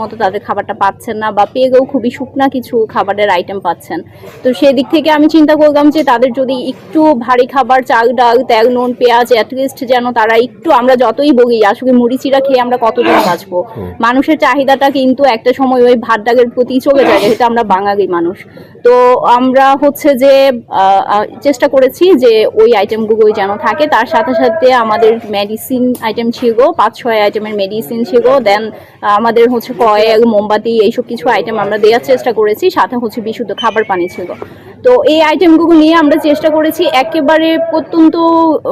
মতো তাদের খাবারটা পাচ্ছেন না বা পেয়েও খুবই শুকনা কিছু খাবারের আইটেম পাচ্ছেন। তো সেদিক থেকে আমি চিন্তা করলাম যে তাদের যদি একটু ভারী খাবার চাল ডাল তেল নুন পেঁয়াজ অ্যাটলিস্ট যেন তারা একটু আমরা যতই বলি আসলে মুড়ি চিরা খেয়ে আমরা কতদিন বাঁচবো? মানুষের চাহিদাটা কিন্তু একটা সময় ওই ভাত ডালের প্রতি চলে যায় যেহেতু আমরা বাঙালি মানুষ। তো আমরা হচ্ছে যে চেষ্টা করেছি যে ওই আইটেমগুলো যেন থাকে। তার সাথে সাথে আমাদের মেডিসিন আইটেম ছিল পাঁচ ছয় আইটেমের মেডিসিন ছিল দেন আমাদের হচ্ছে কয়েল মোমবাতি, এইসব কিছু আইটেম আমরা দেওয়ার চেষ্টা করেছি। সাথে হচ্ছে বিশুদ্ধ খাবার পানি ছিল। তো এই আইটেমগুলো নিয়ে আমরা চেষ্টা করেছি একেবারে প্রত্যন্ত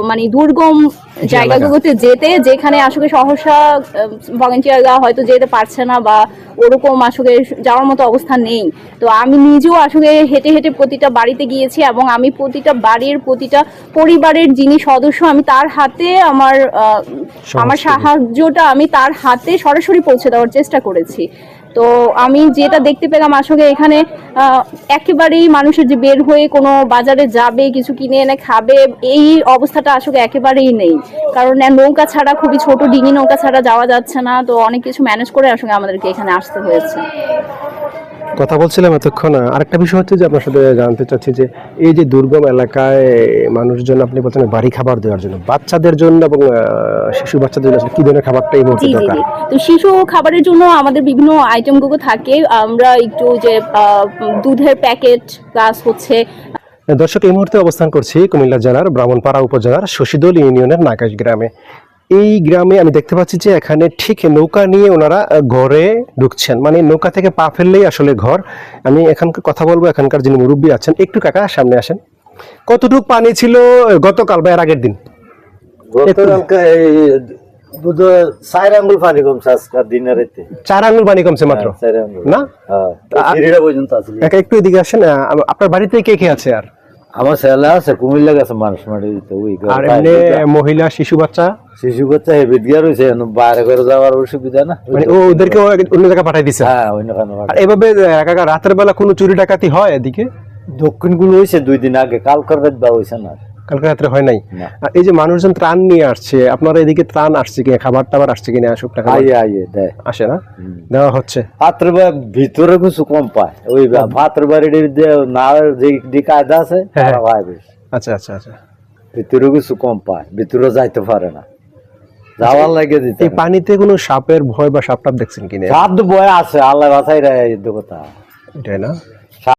মানে দুর্গম জায়গাগুলোতে যেতে যেখানে আসলে সহসা ভলেন্টিয়াররা হয়তো যেতে পারছে না বা ওরকম আসলে যাওয়ার মতো অবস্থা নেই। তো আমি নিজেও আসলে হেঁটে হেঁটে প্রতিটা বাড়িতে গিয়েছি এবং আমি প্রতিটা বাড়ির প্রতিটা পরিবারের যিনি সদস্য আমি তার হাতে আমার আমার সাহায্যটা আমি তার হাতে সরাসরি পৌঁছে দেওয়ার চেষ্টা করেছি। তো আমি যেটা দেখতে পেলাম আসলে এখানে একেবারেই মানুষের যে বের হয়ে কোনো বাজারে যাবে, কিছু কিনে এনে খাবে, এই অবস্থাটা আসলে একেবারেই নেই। কারণ নৌকা ছাড়া, খুবই ছোট, ডিঙি নৌকা ছাড়া যাওয়া যাচ্ছে না, তো অনেক কিছু ম্যানেজ করে আসলে আমাদেরকে এখানে আসতে হয়েছে। কথা বলছিলাম এতক্ষণ আরেকটা বিষয় হচ্ছে যে আপনার সাথে জানতে চাচ্ছি যে এই যে দুর্গম এলাকায় মানুষজন আপনি বলছেন বাড়ি খাবার দেওয়ার জন্য বাচ্চাদের জন্য এবং শিশু বাচ্চাদের জন্য কি ধরনের খাবারটা এই মুহূর্তে দরকার? তো শিশু খাবারের জন্য আমাদের বিভিন্ন আইটেমগুলো থাকে আমরা একটু যে দুধের প্যাকেট প্লাস হচ্ছে দর্শক এই মুহূর্তে অবস্থান করছি কুমিল্লা জেলার ব্রাহ্মণপাড়া উপজেলার শশীদল ইউনিয়নের নাকাশ গ্রামে। এই গ্রামে আমি দেখতে পাচ্ছি যে এখানে ঠিক নৌকা নিয়ে ওনারা ঘরে ঢুকছেন। মানে নৌকা থেকে পা ফেললেই আসলে ঘর। আমি এখানকার কথা বলব এখানকার যিনি মুরব্বী আছেন। একটু কাকা সামনে আসেন। কতটুক পানি ছিল গতকাল বা এর আগের দিন? বোধহয় চার আঙ্গুল পানি কমছে আজকাল দিনের চার আঙুল পানি কমছে মাত্র? না? হ্যাঁ আসলে একা একটু এদিকে আসেন। আপনার বাড়িতে কে কে আছে আর? আমার ছেলে আছে কুমিল্লা গেছে মানুষ মাটি দিতে ওই আর এমনি মহিলা শিশু বাচ্চা? শিশু বাচ্চা হেবিট দিয়া রয়েছে বাইরে করে যাওয়ার অসুবিধা না। মানে ও ওদেরকে অন্য জায়গায় পাঠাই দিছে? হ্যাঁ অন্য আর এভাবে রাতের বেলা কোনো চুরি ডাকাতি হয় এদিকে? দক্ষিণগুলো হয়েছে দুই দিন আগে কালকার রাত বা হয়েছে না। কালকে রাত্রে হয় নাই। আর এই যে মানুষজন ত্রাণ নিয়ে আসছে আপনারা এদিকে ত্রাণ আসছে কিনা খাবার টাবার আসছে কিনা আসুক টাকা আইয়ে আইয়ে দেয় আসে না? দেওয়া হচ্ছে। পাত্র ভিতরে কিছু কম পায়। ওই পাত্র বাড়ির না যে কায়দা আছে হ্যাঁ। আচ্ছা আচ্ছা আচ্ছা। ভিতরে কিছু কম পায়। ভিতরে যাইতে পারে না। যাওয়ার লাগে দিতে এই পানিতে কোনো সাপের ভয় বা সাপ টাপ দেখছেন কিনা? সাত বয় আছে আল্লাহ বাছাই রে এই কথা। এটাই না?